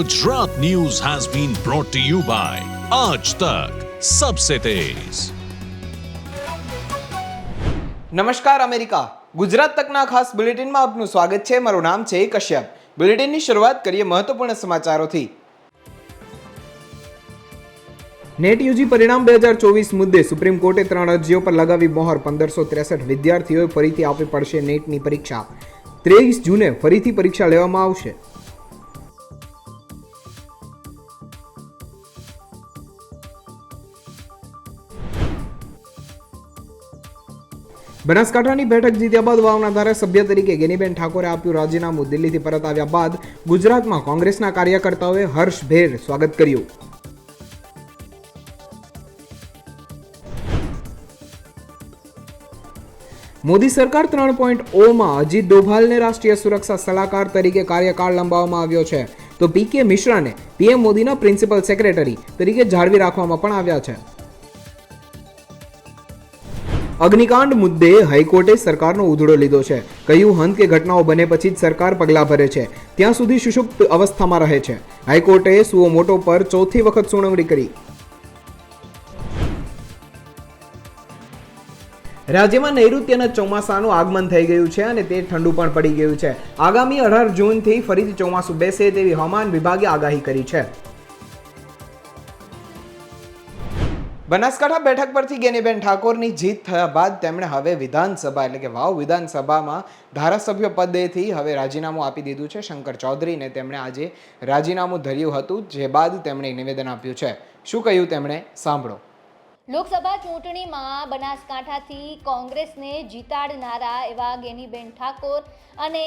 Gujarat news has been brought to you by Aaj Tak Sabse Tez. નમસ્કાર America. Gujarat તકના ખાસ બુલેટિનમાં આપનું સ્વાગત છે. મારું નામ છે કશ્યપ. બુલેટિનની શરૂઆત કરીએ મહત્વપૂર્ણ સમાચારોથી. નેટ યુજી પરિણામ બે હજાર ચોવીસ મુદ્દે સુપ્રીમ કોર્ટે ત્રણ અરજીઓ પર લગાવી મોહર. પંદરસો ત્રેસઠ વિદ્યાર્થીઓએ ફરીથી આપવી પડશે નેટની પરીક્ષા. ત્રેવીસ જૂને ફરીથી પરીક્ષા લેવામાં આવશે. બનાસકાંઠાની બેઠક જીત્યા બાદ વાવના ધારાસભ્ય તરીકે ગેનીબેન ઠાકોરે આપ્યું રાજીનામું. દિલ્હીથી પરત આવ્યા બાદ ગુજરાતમાં કોંગ્રેસના કાર્યકર્તાઓએ હર્ષભેર સ્વાગત કર્યું. મોદી સરકાર ત્રણ પોઈન્ટ ઓમાં અજીત ડોભાલને રાષ્ટ્રીય સુરક્ષા સલાહકાર તરીકે કાર્યકાળ લંબાવવામાં આવ્યો છે. તો પી કે મિશ્રાને પીએમ મોદીના પ્રિન્સિપલ સેક્રેટરી તરીકે જાળવી રાખવામાં પણ આવ્યા છે. અગ્નિકાંડ મુદ્દે હાઈકોર્ટે સરકારનો ઉધડો લીધો છે. કહ્યું, હંત કે ઘટનાઓ બને પછી જ સરકાર પગલાં ભરે છે. ત્યાં સુધી સુષુપ્ત અવસ્થામાં રહે છે. હાઈકોર્ટે સુઓ મોટો પર ચોથી વખત સુનાવણી કરી. રાજ્યમાં નૈઋત્યના ચોમાસાનું આગમન થઈ ગયું છે અને તે ઠંડુ પણ પડી ગયું છે. આગામી અઢાર જૂનથી ફરીથી ચોમાસું બેસે તેવી હવામાન વિભાગે આગાહી કરી છે. બનાસકાંઠા બેઠક પરથી ગેનીબેન ઠાકોરની જીત થયા બાદ તેમણે હવે વિધાનસભા, એટલે કે વાવ વિધાનસભામાં ધારાસભ્ય પદેથી હવે રાજીનામું આપી દીધું છે. શંકર ચૌધરીને તેમણે આજે રાજીનામું ધર્યું હતું, જે બાદ તેમણે નિવેદન આપ્યું છે. શું કહ્યું તેમણે? સાંભળો. લોકસભા ચૂંટણીમાં બનાસકાંઠાથી કોંગ્રેસને જીતાડનારા એવા ગેનીબેન ઠાકોર અને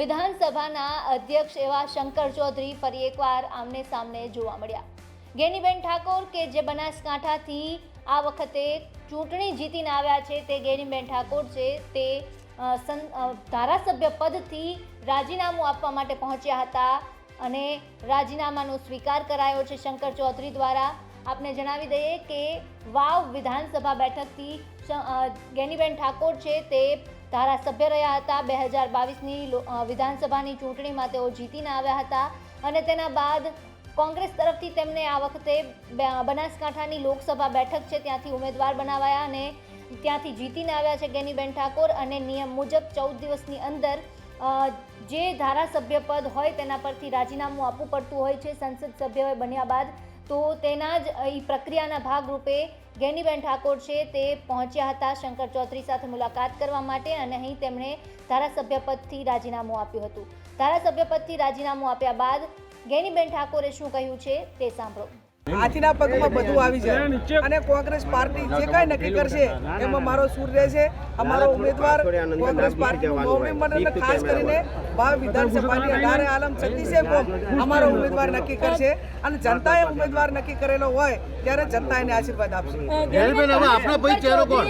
વિધાનસભાના અધ્યક્ષ એવા શંકર ચૌધરી ફરી એકવાર આમને સામને જોવા મળ્યા. ગેનીબેન ઠાકોર કે જે બનાસકાંઠાથી આ વખતે ચૂંટણી જીતીને આવ્યા છે તે ગેનીબેન ઠાકોર છે તે ધારાસભ્ય પદથી રાજીનામું આપવા માટે પહોંચ્યા હતા અને રાજીનામાનો સ્વીકાર કરાયો છે શંકર ચૌધરી દ્વારા. આપને જણાવી દઈએ કે વાવ વિધાનસભા બેઠકથી ગેનીબેન ઠાકોર છે તે ધારાસભ્ય રહ્યા હતા. બે હજાર બાવીસની વિધાનસભાની ચૂંટણીમાં તેઓ જીતીને આવ્યા હતા અને તેના બાદ કોંગ્રેસ તરફથી તેમને આ વખતે બનાસકાંઠાની લોકસભા બેઠક છે, ત્યાંથી ઉમેદવાર બનાવાયા અને ત્યાંથી જીતીને આવ્યા છે ગેનીબેન ઠાકોર અને નિયમ મુજબ ચૌદ દિવસની અંદર જે ધારાસભ્ય પદ હોય તેના પરથી રાજીનામું આપવું પડતું હોય છે, સંસદ સભ્ય બન્યા બાદ, તો તેના જ એ પ્રક્રિયાના ભાગરૂપે ગેનીબેન ઠાકોર છે તે પહોંચ્યા હતા શંકર ચૌધરી સાથે મુલાકાત કરવા માટે અને અહીં તેમણે ધારાસભ્ય પદથી રાજીનામું આપ્યું હતું. ધારાસભ્ય પદથી રાજીનામું આપ્યા બાદ ગેનીબેન ઠાકોરે શું કહ્યું છે તે સાંભળો. હાથીના પગમાં બધું આવી જાય. અને કોંગ્રેસ પાર્ટી જે કાંઈ નક્કી કરશે, એમાં મારો સૂર રહેશે અમારો ઉમેદવાર કોંગ્રેસ પાર્ટીનું નોમિનેશન અને ખાસ કરીને ભાવ વિધાનસભાની અઢારે આલમ છત્રીસે કોમ અમારો ઉમેદવાર નક્કી કરશે. અને જનતાએ ઉમેદવાર નક્કી કરેલો હોય ત્યારે જનતા એને આશીર્વાદ આપશે. ગેરીબેન હવે આપણા ભાઈ ચહેરો કોણ?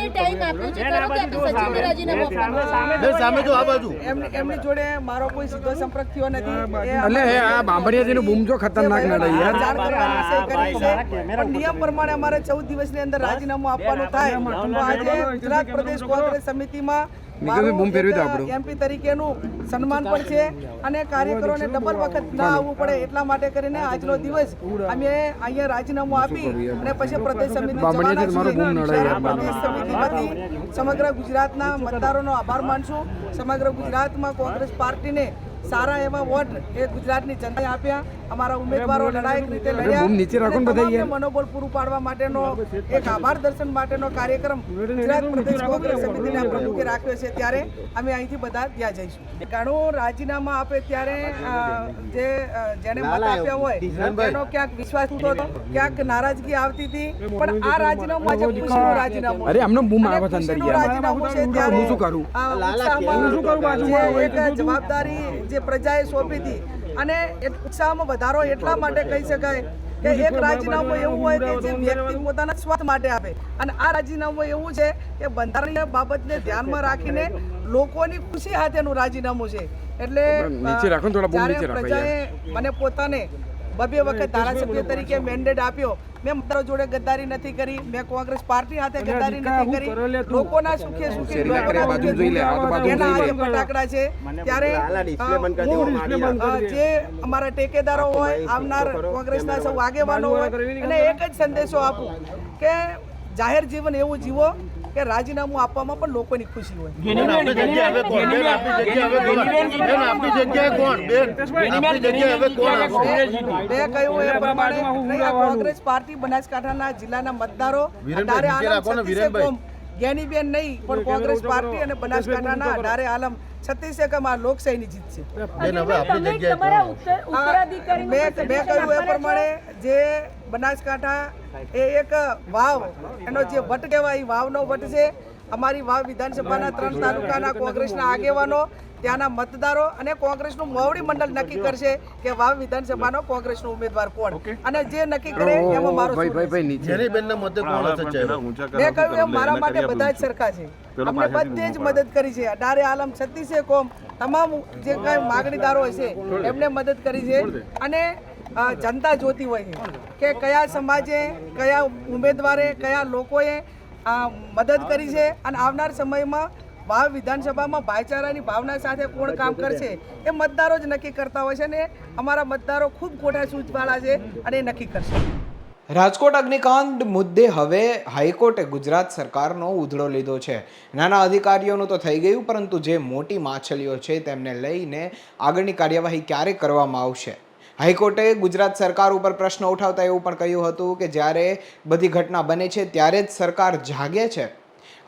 બે સામે જો આ બાજુ. એમની એમની જોડે મારો કોઈ સીધો સંપર્ક થયો નથી. એટલે હે આ બાંભણિયાજીનું બૂમ જો ખતરનાક નડે યાર. જાણ કરવાની વિષય કરી છે. પણ નિયમ પ્રમાણે અમારે ચૌદ દિવસની અંદર રાજીનામું આપવાનું થાય. તો આજે ગુજરાત પ્રદેશ કોંગ્રેસ સમિતિમાં નિકલભાઈ બૂમ ફેરવી દો આપણું. એમપી તરીકેનું સન્માન પણ છે અને કાર્યકરોને ડબલ વખત ના આવવું પડે એટલા માટે કરીને આજનો દિવસ અમે અહીંયા રાજીનામું આપી અને પછી પ્રદેશ સમિતિ સમગ્ર ગુજરાતના મતદારોનો આભાર માનશું. સમગ્ર ગુજરાતમાં કોંગ્રેસ પાર્ટીને સારા એવા વોટ એ ગુજરાતની જનતાએ આપ્યા. અમારા ઉમેદવારો લડાયક રીતે લડ્યા. મનોબળ પૂરું પાડવા માટેનો એક આભાર દર્શન માટેનો કાર્યક્રમ ગુજરાત પ્રદેશ કોંગ્રેસ સમિતિના પ્રમુખે રાખ્યો છે. ત્યારે અમે અહીંથી બધા ત્યાં જઈશું. ઘણું રાજીનામા આપે ત્યારે જે જેને મત આપ્યા હોય એનો ક્યાંક વિશ્વાસ થતો હતો ક્યાંક નારાજગી આવતી હતી. પણ આ રાજીનામું આજે ખુશીનું રાજીનામું. અરે આમનો બૂમ આવે છે અંદર યાર. રાજીનામું છે ત્યારે હું શું કરું? આ ઉત્સાહમાં જે એક જવાબદારી જે પ્રજાએ સોંપી હતી. અને ઉત્સાહમાં વધારો એટલા માટે કહી શકાય કે એક રાજીનામું એવું હોય કે જે વ્યક્તિ પોતાના સ્વાર્થ માટે આપે અને આ રાજીનામું એવું છે કે બંધારણીય બાબતને ધ્યાનમાં રાખીને લોકોની ખુશી સાથેનું રાજીનામું છે. એટલે પ્રજાએ મને પોતાને બબે વખત ધારાસભ્ય તરીકે મેન્ડેટ આપ્યો. મેં મતદારો જોડે ગદ્દારી નથી કરી. મેં કોંગ્રેસ પાર્ટી સાથે ગદ્દારી નથી કરે. લોકોના સુખે સુખે એના આજે ફટાકડા છે. ત્યારે હું જે અમારા ટેકેદારો હોય આવનાર કોંગ્રેસના સૌ આગેવાનો હોય અને એક જ સંદેશો આપું કે જાહેર જીવન એવું જીવો કે રાજીનામું આપવામાં પણ લોકોની ખુશી હોય? મેં કહ્યું એ પ્રમાણે આ કોંગ્રેસ પાર્ટી બનાસકાંઠાના જિલ્લાના મતદારો અઢારે આલમ જ્ઞાનીબેન નહીં પણ કોંગ્રેસ પાર્ટી અને બનાસકાંઠાના અઢારે આલમ. છત્તીસે કમ આ લોકશાહીની જીત છે? મેં કહ્યું એ પ્રમાણે જે બનાસકાંઠા એ એક વાવ એનો જે વટ કહેવાય એ વાવનો વટ છે. અમારી વાવ વિધાનસભાના ત્રણ તાલુકાના કોંગ્રેસના આગેવાનો ત્યાંના મતદારો અને કોંગ્રેસનું મોવડી મંડળ નક્કી કરશે કે વાવ વિધાનસભાનો કોંગ્રેસનો ઉમેદવાર કોણ. અને જે નક્કી કરે એમાં મારો ભાઈ શું ભાઈ ભાઈ નીચે. જેની બેનના મતે કોણ હશે ચહેરો? મેં કહ્યું એમ મારા માટે બધા જ સરખા છે. અમને બધે જ મદદ કરી છે. અઢારે આલમ છત્તીસે કોમ તમામ જે કાંઈ માગણીદારો છે એમને મદદ કરી છે. અને જનતા જોતી હોય કે કયા સમાજે કયા ઉમેદવારે કયા લોકોએ મદદ કરી છે અને આવનાર સમયમાં વાવ વિધાનસભામાં ભાઈચારાની ભાવના સાથે કોણ કામ કરશે એ મતદારો જ નક્કી કરતા હોય છે ને અમારા મતદારો ખૂબ ખોટા સૂચવાળા છે અને એ નક્કી કરશે. રાજકોટ અગ્નિકાંડ મુદ્દે હવે હાઈકોર્ટે ગુજરાત સરકારનો ઉધડો લીધો છે. નાના અધિકારીઓનું તો થઈ ગયું પરંતુ જે મોટી માછલીઓ છે તેમને લઈને આગળની કાર્યવાહી ક્યારે કરવામાં આવશે? હાઈકોર્ટે ગુજરાત સરકાર ઉપર પ્રશ્ન ઉઠાવતા એવું પણ કહ્યું હતું કે જ્યારે બધી ઘટના બને છે, ત્યારે જ સરકાર જાગે છે.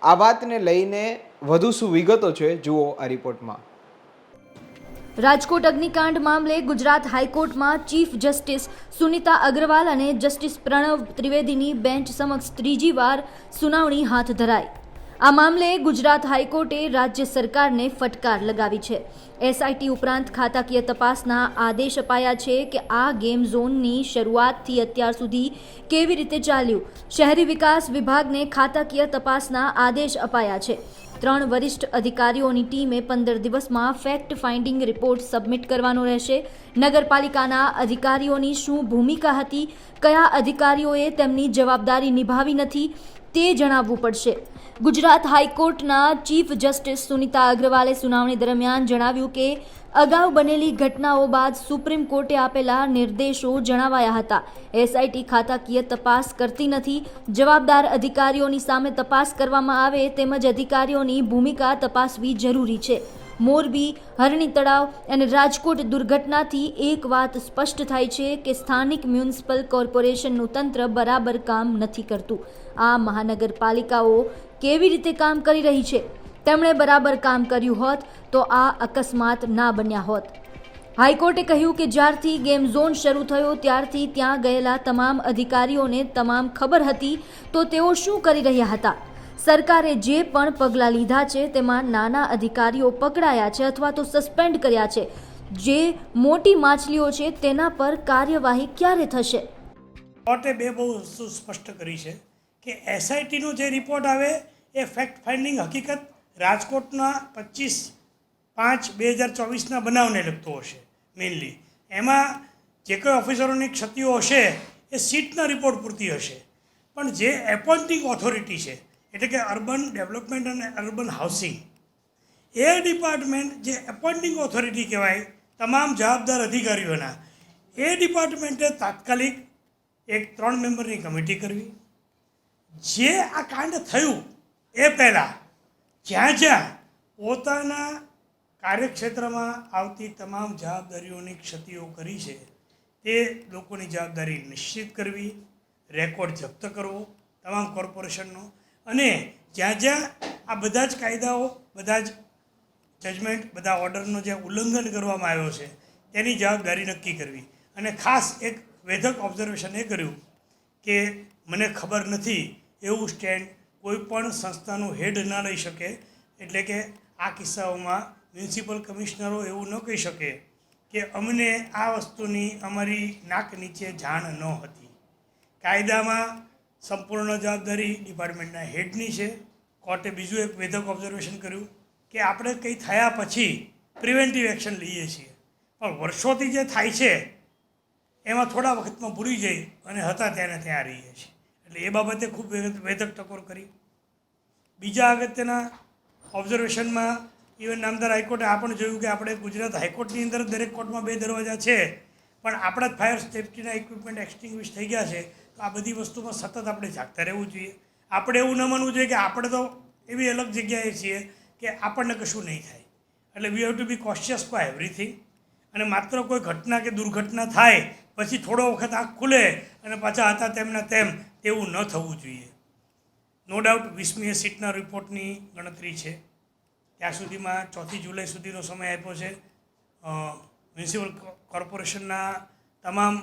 આ વાતને લઈને વધુ શું વિગતો છે, જુઓ આ રિપોર્ટમાં. રાજકોટ અગ્નિકાંડ મામલે ગુજરાત હાઈકોર્ટમાં ચીફ જસ્ટિસ સુનિતા અગ્રવાલ અને જસ્ટિસ પ્રણવ ત્રિવેદીની બેન્ચ સમક્ષ ત્રીજી વાર સુનાવણી હાથ ધરાઈ. આ મામલે ગુજરાત હાઈકોર્ટે રાજ્ય સરકારને ફટકાર લગાવી છે. એસઆઈટી ઉપરાંત ખાતાકીય તપાસના આદેશ અપાયા છે કે આ ગેમ ઝોનની શરૂઆતથી અત્યાર સુધી કેવી રીતે ચાલ્યું? શહેરી વિકાસ વિભાગને ખાતાકીય તપાસના આદેશ અપાયા છે. ત્રણ વરિષ્ઠ અધિકારીઓની ટીમે પંદર દિવસમાં ફેક્ટ ફાઇન્ડિંગ રિપોર્ટ સબમિટ કરવાનો રહેશે. નગરપાલિકાના અધિકારીઓની શું ભૂમિકા હતી? કયા અધિકારીઓએ તેમની જવાબદારી નિભાવી નથી? તે જણાવવું પડશે. ગુજરાત હાઈકોર્ટના ચીફ જસ્ટિસ સુનિતા અગ્રવાલે સુનાવણી દરમિયાન જણાવ્યું કે અગાઉ બનેલી ઘટનાઓ બાદ સુપ્રીમ કોર્ટે આપેલા નિર્દેશો જણાવાયા હતા. એસઆઈટી ખાતાકીય તપાસ કરતી નથી. જવાબદાર અધિકારીઓની સામે તપાસ કરવામાં આવે તેમજ અધિકારીઓની ભૂમિકા તપાસવી જરૂરી છે. મોરબી હરણી તળાવ અને રાજકોટ દુર્ઘટનાથી એક વાત સ્પષ્ટ થાય છે કે સ્થાનિક મ્યુનિસિપલ કોર્પોરેશનનું તંત્ર બરાબર કામ નથી કરતું. આ મહાનગરપાલિકાઓ કેવી રીતે કામ કરી રહી છે? તેમણે બરાબર કામ કર્યું હોત તો આ અકસ્માત ના બન્યા હોત. હાઈકોર્ટે કહ્યું કે જ્યારથી ગેમ ઝોન શરૂ થયો ત્યારથી ત્યાં ગયેલા તમામ અધિકારીઓને તમામ ખબર હતી તો તેઓ શું કરી રહ્યા હતા? સરકારે જે પણ પગલાં લીધા છે તેમાં નાના અધિકારીઓ પકડાયા છે અથવા તો સસ્પેન્ડ કર્યા છે. જે મોટી માછલીઓ છે તેના પર કાર્યવાહી ક્યારે થશે? કોર્ટે બે બહુ સ્પષ્ટ કરી છે. કે એસઆઈટીનો જે રિપોર્ટ આવે એ ફેક્ટ ફાઇન્ડિંગ હકીકત રાજકોટના પચીસ પાંચ બે હજાર ચોવીસના બનાવને લગતો હશે મેઇનલી એમાં જે કોઈ ઓફિસરોની ક્ષતિઓ હશે, એ સીટના રિપોર્ટ પૂરતી હશે. પણ જે એપોઇન્ટિંગ ઓથોરિટી છે, એટલે કે અર્બન ડેવલપમેન્ટ અને અર્બન હાઉસિંગ એ ડિપાર્ટમેન્ટ જે એપોઇન્ટિંગ ઓથોરિટી કહેવાય, તમામ જવાબદાર અધિકારીઓના, એ ડિપાર્ટમેન્ટે તાત્કાલિક એક ત્રણ મેમ્બરની કમિટી કરવી જે આ કાંડ થયું એ પહેલાં જ્યાં જ્યાં પોતાના કાર્યક્ષેત્રમાં આવતી તમામ જવાબદારીઓની ક્ષતિઓ કરી છે, તે લોકોની જવાબદારી નિશ્ચિત કરવી, રેકોર્ડ જપ્ત કરવો, તમામ કોર્પોરેશનનો અને જ્યાં જ્યાં આ બધા જ કાયદાઓ, બધા જ જજમેન્ટ, બધા ઓર્ડરનો જે ઉલ્લંઘન કરવામાં આવ્યો છે, તેની જવાબદારી નક્કી કરવી. અને ખાસ એક વેધક ઓબ્ઝર્વેશન એ કર્યું કે મને ખબર નથી એવું સ્ટેન્ડ કોઈ પણ સંસ્થાનું હેડ ન લઈ શકે, એટલે કે આ કિસ્સાઓમાં મ્યુનિસિપલ કમિશનરો એવું ન કહી શકે કે અમને આ વસ્તુની અમારી નાક નીચે જાણ ન હતી. કાયદામાં સંપૂર્ણ જવાબદારી ડિપાર્ટમેન્ટના હેડની છે. કોર્ટે બીજું એક વેધક ઓબ્ઝર્વેશન કર્યું કે આપણે કંઈ થયા પછી પ્રિવેન્ટિવ એક્શન લઈએ છીએ. પણ વર્ષોથી જે થાય છે, એમાં થોડા વખતમાં ભૂલી જઈ અને હતા તેને ત્યાં રહીએ છીએ. એટલે એ બાબતે ખૂબ વેધક ટકોર કરી. બીજા અગત્યના ઓબ્ઝર્વેશનમાં ઇવન નામદાર હાઈકોર્ટે આ પણ જોયું કે આપણે ગુજરાત હાઈકોર્ટની અંદર દરેક કોર્ટમાં બે દરવાજા છે, પણ આપણા જ ફાયર સેફ્ટીના ઇક્વિપમેન્ટ એક્સટિંગ્વિશ થઈ ગયા છે, તો આ બધી વસ્તુમાં સતત આપણે જાગતા રહેવું જોઈએ. આપણે એવું ન માનવું જોઈએ કે આપણે તો એવી અલગ જગ્યાએ છીએ કે આપણને કશું નહીં થાય. એટલે we have to be cautious for everything અને માત્ર કોઈ ઘટના કે દુર્ઘટના થાય પછી થોડો વખત આંખ ખુલે અને પાછા હતા તેમના તેમ તેવું ન થવું જોઈએ. નો ડાઉટ વીસમી સીટના રિપોર્ટની ગણતરી છે. ત્યાં સુધીમાં ચોથી જુલાઈ સુધીનો સમય આપ્યો છે. મ્યુનિસિપલ કોર્પોરેશનના તમામ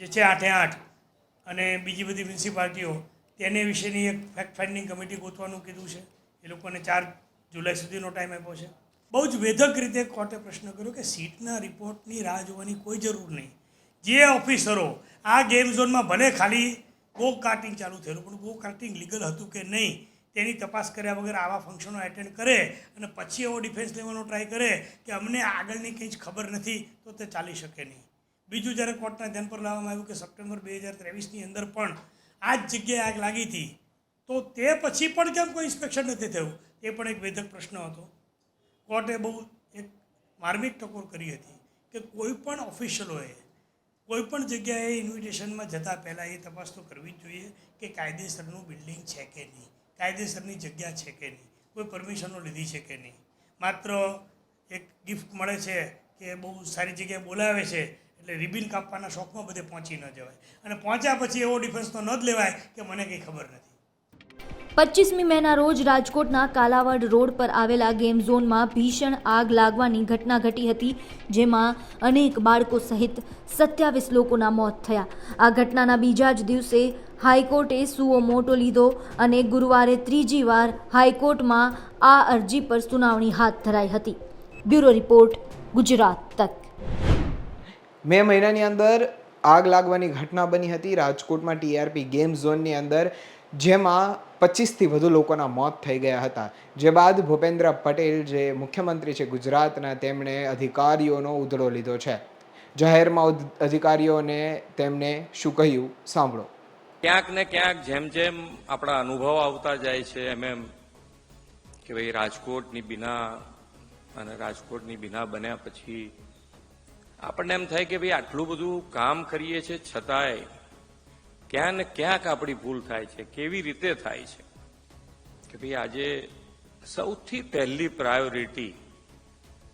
જે છે આઠે આઠ અને બીજી બધી મ્યુનિસિપાલિટીઓ તેને વિશેની એક ફેક્ટ ફાઇન્ડિંગ કમિટી ગોતવાનું કીધું છે. એ લોકોને ચાર જુલાઈ સુધીનો ટાઈમ આપ્યો છે. બહુ જ વેધક રીતે કોર્ટે પ્રશ્ન કર્યો કે સીટના રિપોર્ટની રાહ જોવાની કોઈ જરૂર નહીં. જે ઓફિસરો આ ગેમ ઝોનમાં ભલે ખાલી ગો કાર્ટિંગ ચાલુ થયેલું, પણ ગો કાર્ટિંગ લીગલ હતું કે નહીં, તેની તપાસ કર્યા વગર આવા ફંક્શનો એટેન્ડ કરે અને પછી એવો ડિફેન્સ લેવાનો ટ્રાય કરે કે અમને આગળની કંઈ જ ખબર નથી, તો તે ચાલી શકે નહીં. બીજું જ્યારે કોર્ટના ધ્યાન પર લાવવામાં આવ્યું કે સપ્ટેમ્બર બે હજાર ત્રેવીસની અંદર પણ આ જ જગ્યાએ આગ લાગી હતી, તો તે પછી પણ કેમ કોઈ ઇન્સ્પેક્શન નથી થયું? એ પણ એક વેધક પ્રશ્ન હતો. કોર્ટે બહુ એક માર્મિક ટકોર કરી હતી કે કોઈ પણ ઓફિશિયલોએ કોઈ પણ જગ્યાએ ઇન્વિટેશનમાં જતાં પહેલાં એ તપાસ તો કરવી જ જોઈએ કે કાયદેસરનું બિલ્ડિંગ છે કે નહીં. કાયદેસરની જગ્યા છે કે નહીં. કોઈ પરમિશનો લીધી છે કે નહીં. માત્ર એક ગિફ્ટ મળે છે કે બહુ સારી જગ્યાએ બોલાવે છે એટલે રિબિન કાપવાના શોખમાં બધે પહોંચી ન જવાય. અને પહોંચ્યા પછી એવો ડિફેન્સ તો ન જ લેવાય કે મને કંઈ ખબર નથી. પચીસમી મેના રોજ રાજકોટના કાલાવડ રોડ પર આવેલા ગેમ ઝોનમાં ભીષણ આગ લાગવાની ઘટના ઘટી હતી, જેમાં અનેક બાળકો સહિત સત્યાવીસ લોકોના મોત થયા. આ ઘટનાના બીજા જ દિવસે હાઈકોર્ટે સુઓ મોટો લીધો અને ગુરુવારે ત્રીજી વાર હાઈકોર્ટમાં આ અરજી પર સુનાવણી હાથ ધરાઈ હતી. બ્યુરો રિપોર્ટ, ગુજરાત તક. મે મહિનાની અંદર આગ લાગવાની ઘટના બની હતી. રાજકોટમાં ટીઆરપી ગેમ ઝોનની અંદર જેમાં પચીસથી વધુ લોકોના મોત થઈ ગયા હતા. જે બાદ ભૂપેન્દ્ર પટેલ, જે મુખ્યમંત્રી છે ગુજરાતના, તેમણે અધિકારીઓનો ઉધડો લીધો છે. જાહેરમાં અધિકારીઓને તેમણે શું કહ્યું? સાંભળો. ક્યાંક ને ક્યાંક જેમ જેમ આપણા અનુભવ આવતા જાય છે, એમ એમ કે ભાઈ રાજકોટની બિના અને રાજકોટની બિના બન્યા પછી આપણને એમ થાય કે ભાઈ આટલું બધું કામ કરીએ છીએ છતાંય ક્યાં ને ક્યાંક આપણી ભૂલ થાય છે, કેવી રીતે થાય છે? કે ભાઈ આજે સૌથી પહેલી પ્રાયોરિટી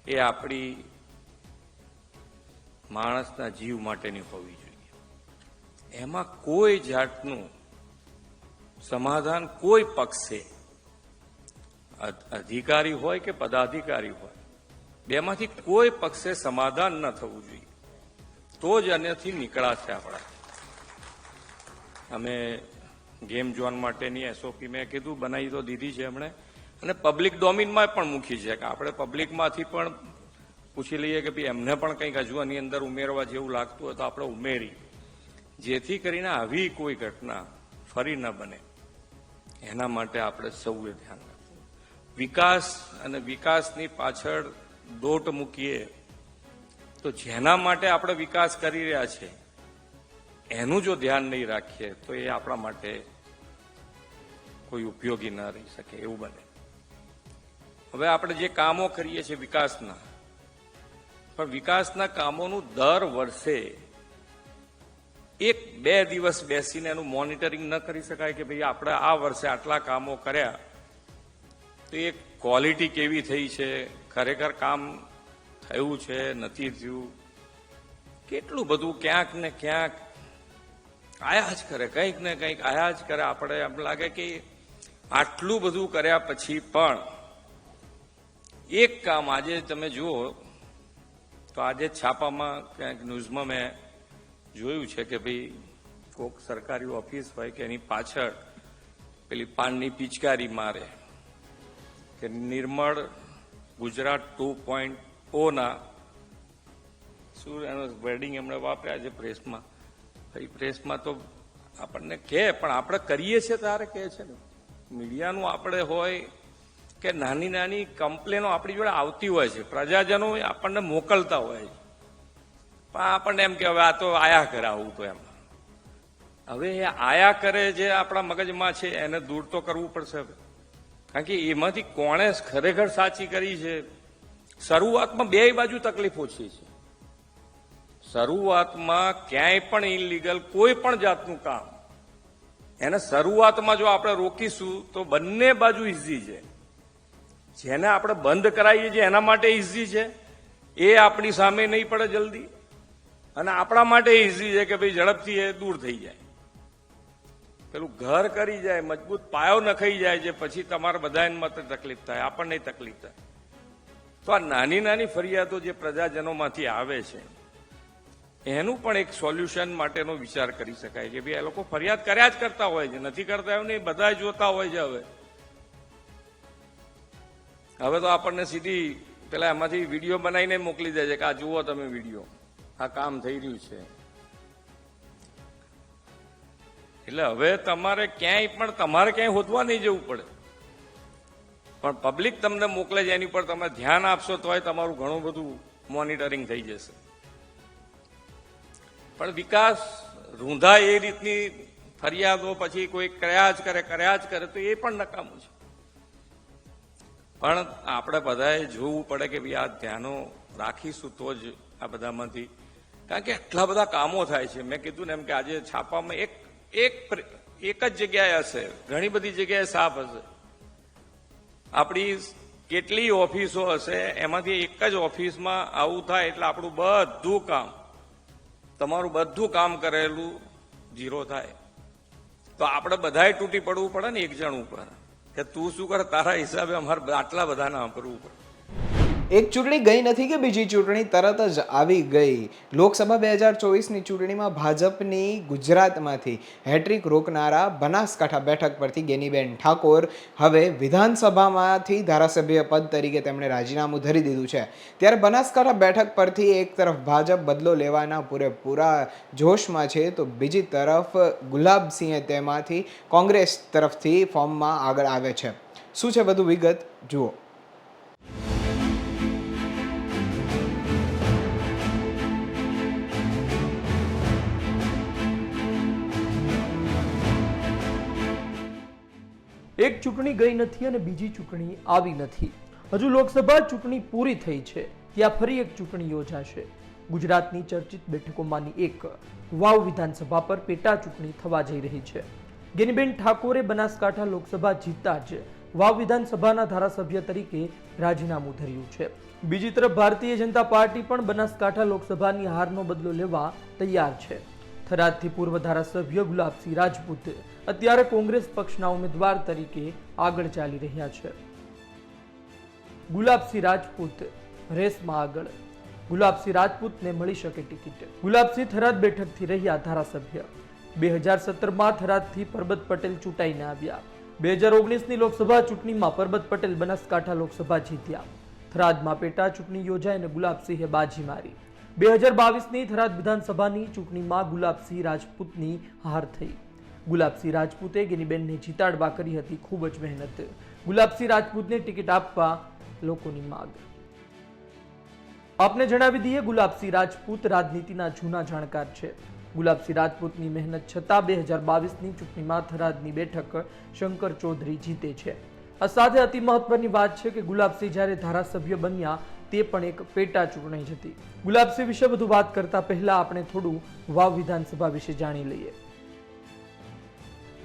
એ આપણી માણસના જીવ માટેની હોવી જોઈએ. એમાં કોઈ જાતનું સમાધાન કોઈ પક્ષે અધિકારી હોય કે પદાધિકારી હોય, બેમાંથી કોઈ પક્ષે સમાધાન ન થવું જોઈએ. તો જ અન્યથી નીકળાશે આપણા. અમે ગેમ ઝોન માટેની એસઓપી મેં કીધું, બનાવી તો દીધી છે એમણે. અને પબ્લિક ડોમિનમાં પણ મૂકી છે. કે આપણે પબ્લિકમાંથી પણ પૂછી લઈએ કે ભાઈ એમને પણ કંઈક હજુ આની અંદર ઉમેરવા જેવું લાગતું હોય તો આપણે ઉમેરી. જેથી કરીને આવી કોઈ ઘટના ફરી ન બને. એના માટે આપણે સૌએ ધ્યાન રાખવું. વિકાસ અને વિકાસની પાછળ દોટ મૂકીએ તો જેના માટે આપણે વિકાસ કરી રહ્યા છે એનું જો ધ્યાન નહીં રાખીએ, તો એ આપણા માટે કોઈ ઉપયોગી ન રહી શકે, એવું બને. હવે આપણે જે કામો કરીએ છીએ વિકાસના, પણ વિકાસના કામોનું દર વર્ષે એક બે દિવસ બેસીને એનું મોનિટરિંગ ન કરી શકાય કે ભાઈ આપણે આ વર્ષે આટલા કામો કર્યા, તો એ ક્વોલિટી કેવી થઈ છે? ખરેખર કામ થયું છે, નથી થયું? કેટલું બધું ક્યાંક ને ક્યાંક આયા જ કરે, કંઈક ને કંઈક આયા જ કરે. આપણે એમ લાગે કે આટલું બધું કર્યા પછી પણ એક કામ આજે તમે જુઓ, તો આજે છાપામાં ક્યાંક ન્યૂઝમાં મેં જોયું છે કે ભાઈ કોઈક સરકારી ઓફિસ હોય કે એની પાછળ પેલી પાનની પિચકારી મારે કે નિર્મળ ગુજરાત ટુ પોઈન્ટ ઓના, શું એનો વર્ડિંગ એમણે વાપર્યા છે પ્રેસમાં એ પ્રેસમાં તો આપણને કહે, પણ આપણે કરીએ છીએ તારે કહે છે ને. મીડિયાનું આપણે હોય કે નાની નાની કમ્પ્લેનો આપણી જોડે આવતી હોય છે. પ્રજાજનો આપણને મોકલતા હોય છે. પણ આપણને એમ કે હવે આ તો આયા કરે આવું તો એમ. હવે એ આયા કરે જે આપણા મગજમાં છે, એને દૂર તો કરવું પડશે હવે. કારણ કે એમાંથી કોણે ખરેખર સાચી કરી છે? શરૂઆતમાં બે બાજુ તકલીફ ઓછી છે. શરૂઆતમાં ક્યાંય પણ ઇલીગલ કોઈ પણ જાતનું કામ, એને શરૂઆતમાં જો આપણે રોકીશું તો બંને બાજુ ઇઝી છે. જેને આપણે બંધ કરાવીએ છીએ એના માટે ઇઝી છે, એ આપણી સામે નહીં પડે જલ્દી. અને આપણા માટે ઇઝી છે કે ભાઈ ઝડપથી એ દૂર થઈ જાય. પેલું ઘર કરી જાય, મજબૂત પાયો નખાઈ જાય છે, પછી તમારા બધાને માટે તકલીફ થાય, આપણને તકલીફ થાય. તો આ નાની નાની ફરિયાદો જે પ્રજાજનોમાંથી આવે છે એનું પણ એક સોલ્યુશન માટેનો વિચાર કરી શકાય કે ભાઈ એ લોકો ફરિયાદ કર્યા જ કરતા હોય છે. નથી કરતા એવું નહીં, બધા જોતા હોય છે હવે. હવે તો આપણને સીધી પેલા એમાંથી વીડિયો બનાવીને મોકલી દે છે કે આ જુઓ તમે વીડિયો. આ કામ થઈ રહ્યું છે. એટલે હવે તમારે ક્યાંય પણ, તમારે ક્યાંય હોદવા નહીં જવું પડે. પણ પબ્લિક તમને મોકલે છે, એની પર તમે ધ્યાન આપશો તોય તમારું ઘણું બધું મોનિટરિંગ થઈ જશે. પણ વિકાસ રૂંધા એ રીતની ફરિયાદો પછી કોઈ કર્યા જ કરે, કર્યા જ કરે, તો એ પણ નકામું છે. પણ આપણે બધાએ જોવું પડે કે ભાઈ આ ધ્યાનો રાખીશું તો જ આ બધામાંથી. કારણ કે એટલા બધા કામો થાય છે. મેં કીધું ને એમ કે આજે છાપામાં એક એક એક જ જગ્યાએ હશે. ઘણી બધી જગ્યાએ સાફ હશે. આપણી કેટલી ઓફિસો હશે, એમાંથી એક જ ઓફિસમાં આવું થાય એટલે આપણું બધું કામ તમારું બધું કામ કરેલું જીરો થાય. તો આપણે બધાએ તૂટી પડવું પડે ને એક જણ ઉપર. કે તું શું કર? તારા હિસાબે અમારે આટલા બધા ના કરવું પડે. એક ચૂંટણી ગઈ નથી કે બીજી ચૂંટણી તરત જ આવી ગઈ. લોકસભા બે હજાર ચોવીસની ચૂંટણીમાં ભાજપની ગુજરાતમાંથી હેટ્રિક રોકનારા બનાસકાંઠા બેઠક પરથી ગેનીબેન ઠાકોર હવે વિધાનસભામાંથી ધારાસભ્ય પદ તરીકે તેમણે રાજીનામું ધરી દીધું છે. ત્યારે બનાસકાંઠા બેઠક પરથી એક તરફ ભાજપ બદલો લેવાના પૂરેપૂરા જોશમાં છે, તો બીજી તરફ ગુલાબસિંહે તેમાંથી કોંગ્રેસ તરફથી ફોર્મમાં આગળ આવે છે. શું છે બધું વિગત? જુઓ. એક ચૂંટણી ગઈ નથી અને બીજી ચૂંટણી આવી નથી. હજુ લોકસભા ચૂંટણી પૂરી થઈ છે. ત્યાં ફરી એક ચૂંટણી યોજાશે. ગુજરાતની ચર્ચિત બેઠકોમાંની એક વાવ વિધાનસભા પર પેટા ચૂંટણી થવા જઈ રહી છે. ગેનીબેન ઠાકોરે બનાસકાંઠા લોકસભા જીતતા જ વાવ વિધાનસભાના ધારાસભ્ય તરીકે રાજીનામું ધર્યું છે. બીજી તરફ ભારતીય જનતા પાર્ટી પણ બનાસકાંઠા લોકસભાની હારનો બદલો લેવા તૈયાર છે. થરાદથી પૂર્વ ધારાસભ્ય ગુલાબસિંહ રાજપૂત અત્યારે કોંગ્રેસ પક્ષના ઉમેદવાર તરીકે આગળ ચાલી રહ્યા છે. ગુલાબસિંહ રાજપૂત રેસમાં આગળ. ગુલાબસિંહ રાજપૂતને મળી શકે ટિકિટ. ગુલાબસિંહ થરાદ બેઠકથી રહ્યા ધારાસભ્ય. બે હજાર સત્તરમાં થરાદથી પરબત પટેલ ચૂંટાઈને આવ્યા. બે હજાર ઓગણીસની લોકસભા ચૂંટણીમાં પરબત પટેલ બનાસકાંઠા લોકસભા જીત્યા. થરાદમાં પેટા ચૂંટણી યોજાઈ અને ગુલાબસિંહે બાજી મારી. બે હજાર બાવીસની થરાદ વિધાનસભાની ચૂંટણીમાં ગુલાબસિંહ રાજપૂતની હાર થઈ. ગુલાબસિંહ રાજપૂતે ગિનીબેનને જીતાડવા કરી હતી ખૂબ જ મહેનત. ગુલાબસિંહ રાજપૂતને ટિકિટ આપવા લોકોની માગ. આપને જણાવી દઈએ, ગુલાબસિંહ રાજપૂત રાજનીતિના જૂના જાણકાર છે. ગુલાબસિંહ રાજપૂતની મહેનત છતાં બે હજાર બાવીસની ચૂંટણીમાં થરાદની બેઠક શંકર ચૌધરી જીતે છે. આ સાથે અતિ મહત્વની વાત છે કે ગુલાબસિંહ જ્યારે ધારાસભ્ય બન્યા, તે પણ એક પેટા ચૂંટણી જ હતી. ગુલાબસિંહ વિશે વધુ વાત કરતા પહેલા આપણે થોડું વાવ વિધાનસભા વિશે જાણી લઈએ.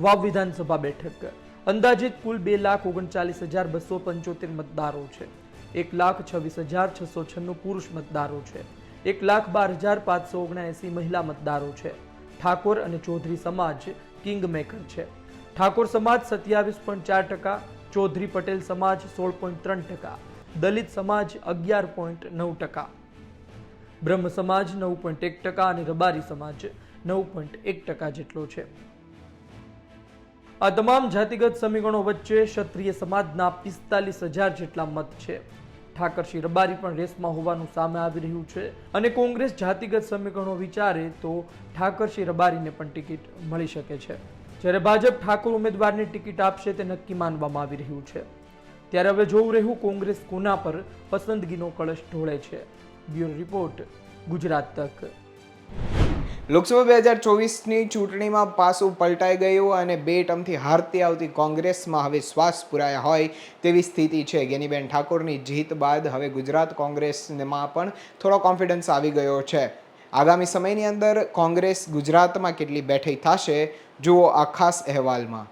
વાવ વિધાનસભા બેઠક. અંદાજિત કુલ બે લાખ ઓગણચાલીસ હજાર બસો પંચોતેર મતદારો છે. એક લાખ છવ્વીસ હજાર છસો છન્નું પુરુષ મતદારો છે. એક લાખ બાર હજાર પાંચસો ઓગણએંસી મહિલા મતદારો છે. ઠાકોર અને ચૌધરી સમાજ કિંગ મેકર છે. ઠાકોર સમાજ સત્યાવીસ પોઈન્ટ ચાર ટકા, ચૌધરી પટેલ સમાજ સોળ પોઈન્ટ ત્રણ ટકા, દલિત સમાજ અગિયાર પોઈન્ટ નવ ટકા. બ્રહ્મ સમાજ નવ પોઈન્ટ એક ટકા અને રબારી સમાજ નવ પોઈન્ટ એક ટકા જેટલો છે. આ તમામ જાતિગત સમીકરણો વચ્ચે ક્ષત્રિય સમાજના પિસ્તાલીસ હજાર જેટલા મત છે. ઠાકરસિંહ રબારી પણ રેસમાં હોવાનું સામે આવી રહ્યું છે અને કોંગ્રેસ જાતિગત સમીકરણો વિચારે તો ઠાકરસિંહ રબારીને પણ ટિકિટ મળી શકે છે. જ્યારે ભાજપ ઠાકોર ઉમેદવારને ટિકિટ આપશે તે નક્કી માનવામાં આવી રહ્યું છે. ત્યારે હવે જોવું રહ્યું કોંગ્રેસ કોના પર પસંદગીનો કળશ ઢોળે છે. બ્યુરો રિપોર્ટ ગુજરાત તક. લોકસભા બે હજાર ચોવીસની ચૂંટણીમાં પાસું પલટાઈ ગયું અને બે ટર્મથી હારતી આવતી કોંગ્રેસમાં હવે શ્વાસ પુરાયા હોય તેવી સ્થિતિ છે. ગેનીબેન ઠાકોરની જીત બાદ હવે ગુજરાત કોંગ્રેસમાં પણ થોડો કોન્ફિડન્સ આવી ગયો છે. આગામી સમયની અંદર કોંગ્રેસ ગુજરાતમાં કેટલી બેઠક થશે જુઓ આ ખાસ અહેવાલમાં.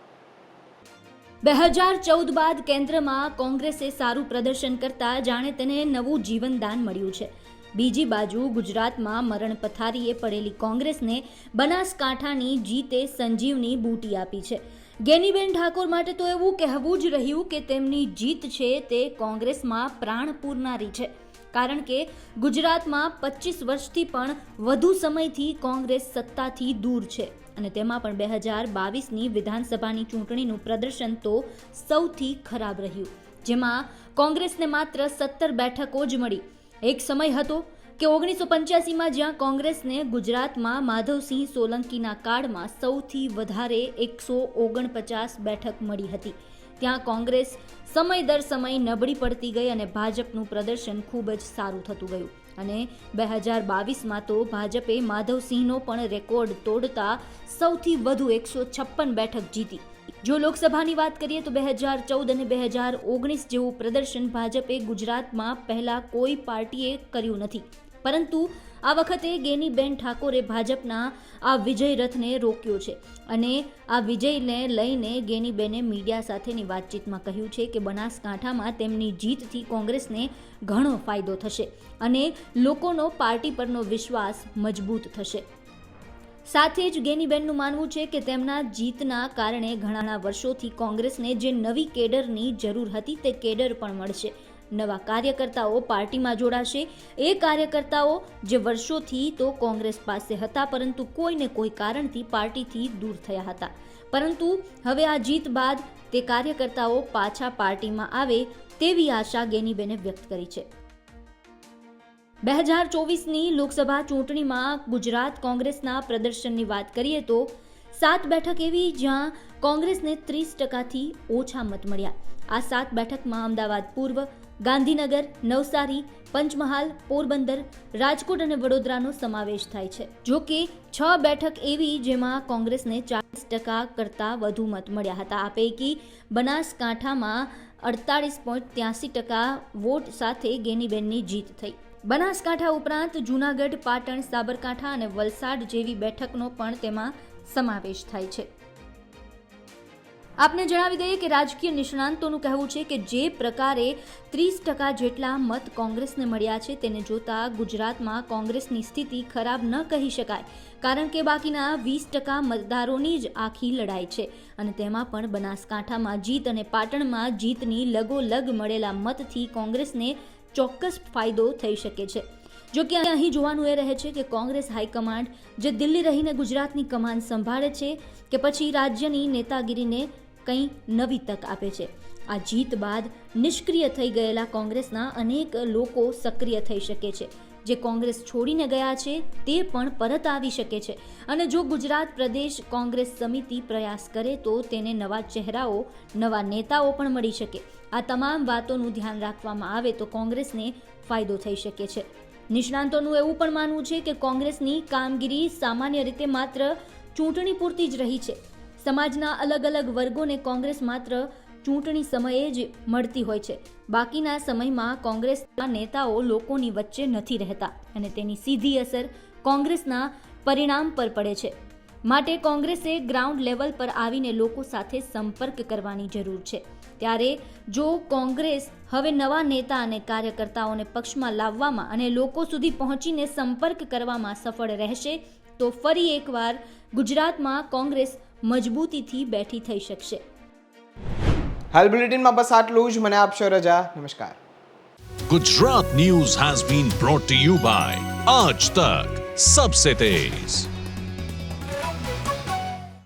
બે હજાર ચૌદ બાદ કેન્દ્રમાં કોંગ્રેસે સારું પ્રદર્શન કરતા જાણે તેને નવું જીવનદાન મળ્યું છે. બીજી બાજુ ગુજરાતમાં મરણ પથારીએ પડેલી કોંગ્રેસને બનાસકાંઠાની જીતે સંજીવની બૂટી આપી છે. ગેનીબેન ઠાકોર માટે તો એવું કહેવું જ રહ્યું કે તેમની જીત છે તે કોંગ્રેસમાં પ્રાણ પૂરનારી છે. કારણ કે ગુજરાતમાં પચીસ વર્ષથી પણ વધુ સમયથી કોંગ્રેસ સત્તાથી દૂર છે અને તેમાં પણ બે હજાર બાવીસની વિધાનસભાની ચૂંટણીનું પ્રદર્શન તો સૌથી ખરાબ રહ્યું. જેમાં કોંગ્રેસને માત્ર સત્તર બેઠકો જ મળી. એક સમય હતો કે ઓગણીસો પંચ્યાસીમાં જ્યાં કોંગ્રેસને ગુજરાતમાં માધવસિંહ સોલંકીના કાળમાં સૌથી વધારે એકસો ઓગણપચાસ બેઠક મળી હતી. ત્યાં કોંગ્રેસ સમય દર સમય નબળી પડતી ગઈ અને ભાજપનું પ્રદર્શન ખૂબ જ સારું થતું ગયું. અને બે હજાર બાવીસમાં તો ભાજપે માધવસિંહનો પણ રેકોર્ડ તોડતા સૌથી વધુ એકસો છપ્પન બેઠક જીતી. જો લોકસભાની વાત કરીએ તો બે હજાર ચૌદ અને બે હજાર ઓગણીસ જેવું પ્રદર્શન ભાજપે ગુજરાતમાં પહેલાં કોઈ પાર્ટીએ કર્યું નથી. પરંતુ આ વખતે ગેનીબેન ઠાકોરે ભાજપના આ વિજય રથને રોક્યો છે અને આ વિજયને લઈને ગેનીબેને મીડિયા સાથેની વાતચીતમાં કહ્યું છે કે બનાસકાંઠામાં તેમની જીતથી કોંગ્રેસને ઘણો ફાયદો થશે અને લોકોનો પાર્ટી પરનો વિશ્વાસ મજબૂત થશે. સાથે જ ગેનીબેનનું માનવું છે કે તેમના જીતના કારણે ઘણા વર્ષોથી કોંગ્રેસને જે નવી કેડરની જરૂર હતી તે કેડર પણ મળશે. નવા કાર્યકર્તાઓ પાર્ટીમાં જોડાશે. એ કાર્યકર્તાઓ જે વર્ષોથી તો કોંગ્રેસ પાસે હતા, પરંતુ કોઈને કોઈ કારણથી પાર્ટીથી દૂર થયા હતા. પરંતુ હવે આ જીત બાદ તે કાર્યકર્તાઓ પાછા પાર્ટીમાં આવે તેવી આશા ગેનીબેને વ્યક્ત કરી છે. બે હજાર ચોવીસની લોકસભા ચૂંટણીમાં ગુજરાત કોંગ્રેસના પ્રદર્શનની વાત કરીએ તો સાત બેઠક એવી જ્યાં કોંગ્રેસને ત્રીસ ટકાથી ઓછા મત મળ્યા. આ સાત બેઠકમાં અમદાવાદ પૂર્વ, ગાંધીનગર, નવસારી, પંચમહાલ, પોરબંદર, રાજકોટ અને વડોદરાનો સમાવેશ થાય છે. જો કે છ બેઠક એવી જેમાં કોંગ્રેસને ચાલીસ ટકા કરતાં વધુ મત મળ્યા હતા. આ પૈકી બનાસકાંઠામાં અડતાળીસ પોઈન્ટ ત્યાસી ટકા વોટ સાથે ગેનીબેનની જીત થઈ. બનાસકાંઠા ઉપરાંત જૂનાગઢ, પાટણ, સાબરકાંઠા અને વલસાડ જેવી બેઠકનો પણ તેમાં સમાવેશ થાય છે. આપને જણાવી દઈએ કે રાજકીય નિષ્ણાંતોનું કહેવું છે કે જે પ્રકારે ત્રીસ ટકા જેટલા મત કોંગ્રેસને મળ્યા છે તેને જોતા ગુજરાતમાં કોંગ્રેસની સ્થિતિ ખરાબ ન કહી શકાય, કારણ કે બાકીના વીસ ટકા મતદારોની જ આખી લડાઈ છે. અને તેમાં પણ બનાસકાંઠામાં જીત અને પાટણમાં જીતની લગોલગ મળેલા મતથી કોંગ્રેસને ચોક્કસ ફાયદો થઈ શકે છે. જો કે અહીં જોવાનું એ રહે છે કે કોંગ્રેસ હાઈકમાન્ડ જે દિલ્હી રહીને ગુજરાતની કમાન સંભાળે છે કે પછી રાજ્યની નેતાગીરીને કંઈ નવી તક આપે છે. આ જીત બાદ નિષ્ક્રિય થઈ ગયેલા કોંગ્રેસના અનેક લોકો સક્રિય થઈ શકે છે. જે કોંગ્રેસ છોડીને ગયા છે, તે પણ પરત આવી શકે છે. અને જો ગુજરાત પ્રદેશ કોંગ્રેસ સમિતિ પ્રયાસ કરે તો તેને નવા ચહેરાઓ, નવા નેતાઓ પણ મળી શકે. આ તમામ વાતોનું ધ્યાન રાખવામાં આવે તો કોંગ્રેસને ફાયદો થઈ શકે છે. નિષ્ણાંતોનું એવું પણ માનવું છે કે કોંગ્રેસની કામગીરી સામાન્ય રીતે માત્ર ચૂંટણી પૂરતી જ રહી છે. સમાજના અલગ અલગ વર્ગોને કોંગ્રેસ માત્ર ચૂંટણી સમયે જ મળતી હોય છે. બાકીના સમયમાં કોંગ્રેસના નેતાઓ લોકોની વચ્ચે નથી રહેતા અને તેની સીધી અસર કોંગ્રેસના પરિણામ પર પડે છે. માટે કોંગ્રેસે ગ્રાઉન્ડ લેવલ પર આવીને લોકો સાથે સંપર્ક કરવાની જરૂર છે. ત્યારે જો કોંગ્રેસ હવે નવા નેતા અને કાર્યકર્તાઓને પક્ષમાં લાવવામાં અને લોકો સુધી પહોંચીને સંપર્ક કરવામાં સફળ રહેશે, તો ફરી એકવાર ગુજરાતમાં કોંગ્રેસ મજબૂતીથી બેઠી થઈ શકશે. હાલ બુલેટિનમાં બસ આટલું જ મને આપશો રજા નમસ્કાર News has been brought to you by Aaj Tak Sabse Tez.